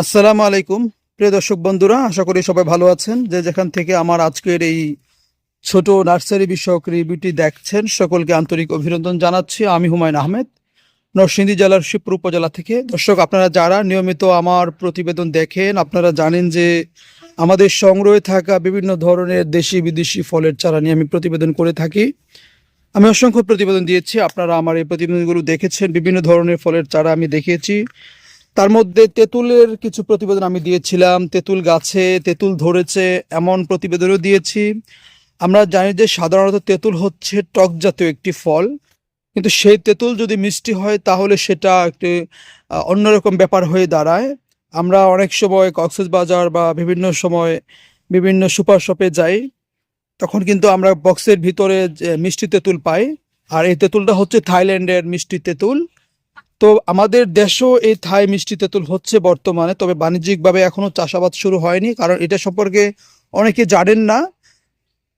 আসসালামু আলাইকুম, প্রিয় দর্শক বন্ধুরা, আশা করি সবাই ভালো আছেন। যে যেখান থেকে আমার আজকের এই ছোট নার্সারি বিষয়ক রিভিউটি দেখছেন, সকলকে আন্তরিক অভিনন্দন জানাচ্ছি। আমি হুমায়ুন আহমেদ, নরসিংদী জেলার শিবপুর উপজেলা থেকে। দর্শক, আপনারা যারা নিয়মিত আমার প্রতিবেদন দেখেন, আপনারা জানেন যে আমাদের সংগ্রহে থাকা বিভিন্ন ধরনের দেশি বিদেশি ফলের চারা নিয়ে আমি প্রতিবেদন করে থাকি। আমি অসংখ্য প্রতিবেদন দিয়েছি, আপনারা আমার এই প্রতিবেদনগুলো দেখেছেন, বিভিন্ন ধরনের ফলের চারা আমি দেখিয়েছি। তার মধ্যে তেঁতুলের কিছু প্রতিবেদন আমি দিয়েছিলাম। তেঁতুল গাছে তেঁতুল ধরেছে, এমন প্রতিবেদনও দিয়েছি। আমরা জানি যে সাধারণত তেঁতুল হচ্ছে টক জাতীয় একটি ফল। কিন্তু সেই তেঁতুল যদি মিষ্টি হয়, তাহলে সেটা একটি অন্যরকম ব্যাপার হয়ে দাঁড়ায়। আমরা অনেক সময় কক্সবাজার বা বিভিন্ন সময় বিভিন্ন সুপার শপে যাই, তখন কিন্তু আমরা বক্সের ভিতরে মিষ্টি তেঁতুল পাই। আর এই তেঁতুলটা হচ্ছে থাইল্যান্ডের মিষ্টি তেঁতুল। তো আমাদের দেশেও এই থাই মিষ্টি তেঁতুল হচ্ছে বর্তমানে, তবে বাণিজ্যিকভাবে এখনও চাষাবাদ শুরু হয়নি, কারণ এটা সম্পর্কে অনেকে জানেন না।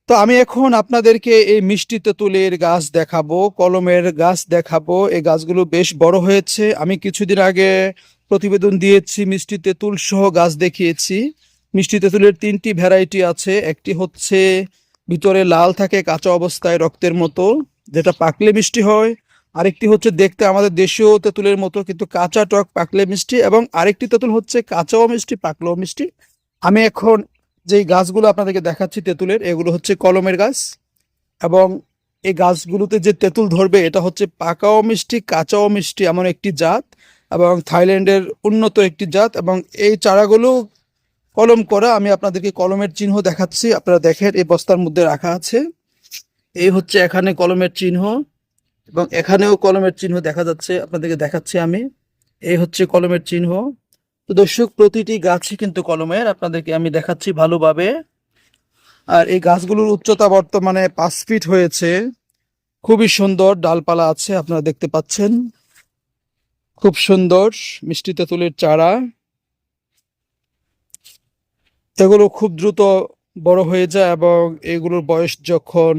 তো আমি এখন আপনাদেরকে এই মিষ্টি তেঁতুলের গাছ দেখাবো, কলমের গাছ দেখাবো। এই গাছগুলো বেশ বড় হয়েছে। আমি কিছুদিন আগে প্রতিবেদন দিয়েছি, মিষ্টি তেঁতুল সহ গাছ দেখিয়েছি। মিষ্টি তেঁতুলের তিনটি ভ্যারাইটি আছে, একটি হচ্ছে ভিতরে লাল থাকে, কাঁচা অবস্থায় রক্তের মতো, যেটা পাকলে মিষ্টি হয়। আরেকটি হচ্ছে দেখতে আমাদের দেশীয় তেঁতুলের মতো কিন্তু কাঁচা টক পাকলে মিষ্টি এবং আরেকটি তেঁতুল হচ্ছে কাঁচাও মিষ্টি, পাকলেও মিষ্টি। আমি এখন যেই গাছগুলো আপনাদেরকে দেখাচ্ছি তেঁতুলের, এগুলো হচ্ছে কলমের গাছ এবং এই গাছগুলোতে যে তেঁতুল ধরবে এটা হচ্ছে পাকাও মিষ্টি, কাঁচাও মিষ্টি এমন একটি জাত এবং থাইল্যান্ডের উন্নত একটি জাত এবং এই চারাগুলো কলম করা, আমি আপনাদেরকে কলমের চিহ্ন দেখাচ্ছি, আপনারা দেখেন এই বস্তার মধ্যে রাখা আছে। এই হচ্ছে এখানে কলমের চিহ্ন। এবং এখানেও কলমের চিহ্ন দেখা যাচ্ছে, আপনাদেরকে দেখাচ্ছি আমি। এই হচ্ছে কলমের চিহ্ন। তো দর্শক, প্রতিটি গাছই কিন্তু কলমের, আপনাদেরকে আমি দেখাচ্ছি ভালোভাবে। আর এই গাছগুলোর উচ্চতা বর্তমানে পাঁচ ফিট হয়েছে। খুবই সুন্দর ডালপালা আছে, আপনারা দেখতে পাচ্ছেন। খুব সুন্দর মিষ্টি তেঁতুলের চারা। এগুলো খুব দ্রুত বড় হয়ে যায় এবং এগুলোর বয়স যখন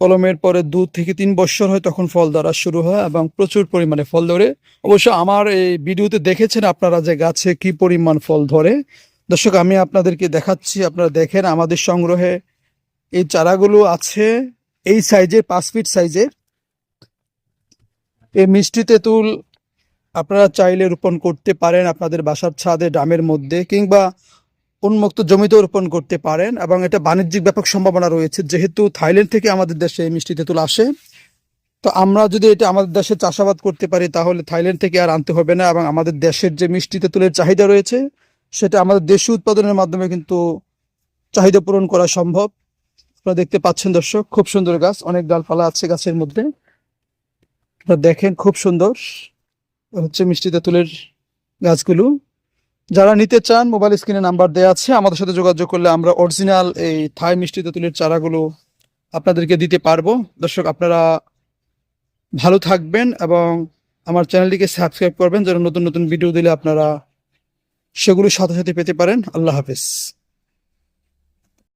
কলমের পরে দু থেকে তিন বছর হয় তখন ফল ধরা শুরু হয় এবং প্রচুর পরিমাণে ফল ধরে। অবশ্য আমার এই ভিডিওতে দেখেছেন আপনারা যে গাছে কি পরিমাণ ফল ধরে। দর্শক, আমি আপনাদেরকে দেখাচ্ছি, আপনারা দেখেন আমাদের সংগ্রহে এই চারাগুলো আছে এই সাইজের, পাঁচ ফিট সাইজের। এই মিষ্টি তেঁতুল আপনারা চাইলে রোপণ করতে পারেন আপনাদের বাসার ছাদে, ড্রামের মধ্যে কিংবা উন্মুক্ত জমিতেও রোপণ করতে পারেন এবং এটা বাণিজ্যিক ব্যাপক সম্ভাবনা রয়েছে। যেহেতু থাইল্যান্ড থেকে আমাদের দেশে এই মিষ্টি তেঁতুল আসে, তো আমরা যদি এটা আমাদের দেশে চাষাবাদ করতে পারি, তাহলে থাইল্যান্ড থেকে আর আনতে হবে না এবং আমাদের দেশের যে মিষ্টি তেঁতুলের চাহিদা রয়েছে, সেটা আমাদের দেশীয় উৎপাদনের মাধ্যমে কিন্তু চাহিদা পূরণ করা সম্ভব। আপনারা দেখতে পাচ্ছেন দর্শক, খুব সুন্দর গাছ, অনেক ডালপালা আছে গাছের মধ্যে। আপনারা দেখেন, খুব সুন্দর। হচ্ছে মিষ্টি তেঁতুলের গাছগুলো। যারা নিতে চান মোবাইল স্ক্রিনে নাম্বার দেওয়া আছে, আমাদের সাথে যোগাযোগ করলে আমরা অরিজিনাল এই থাই মিষ্টি তেঁতুলের চারাগুলো আপনাদেরকে দিতে পারব। দর্শক, আপনারা ভালো থাকবেন এবং আমার চ্যানেলটিকে সাবস্ক্রাইব করবেন, যেন নতুন নতুন ভিডিও দিলে আপনারা সেগুলো সাথে সাথে পেতে পারেন। আল্লাহ হাফেজ।